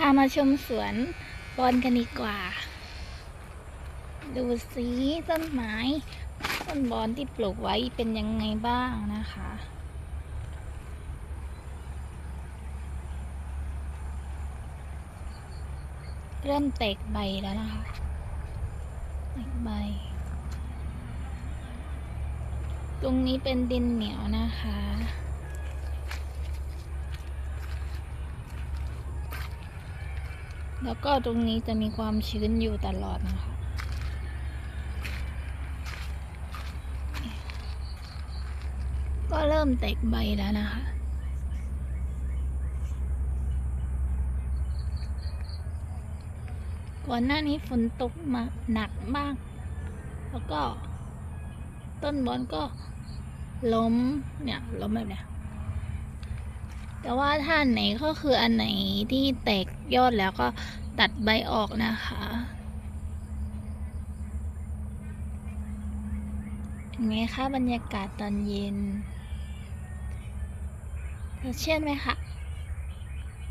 พามาชมสวนบอนกันดีกว่า ดูสีต้นไม้ต้นบอนที่ปลูกไว้เป็นยังไงบ้างนะคะเริ่มแตกใบแล้วนะคะแตกใบ ตรงนี้เป็นดินเหนียวนะคะ แล้วก็ตรงนี้จะมีความชื้นอยู่ตลอดนะคะก็เริ่มแตกใบแล้วนะคะก่อนหน้านี้ฝนตกมาหนักมาก แล้วก็ต้นบอนก็ล้มเนี่ยล้มแบบเนี้ย แต่ว่าถ้านไหนก็คืออันไหนที่แตกยอดแล้วก็ตัดใบออกนะคะเป็นไงคะบรรยากาศตอนเย็นเชื่อไหมคะ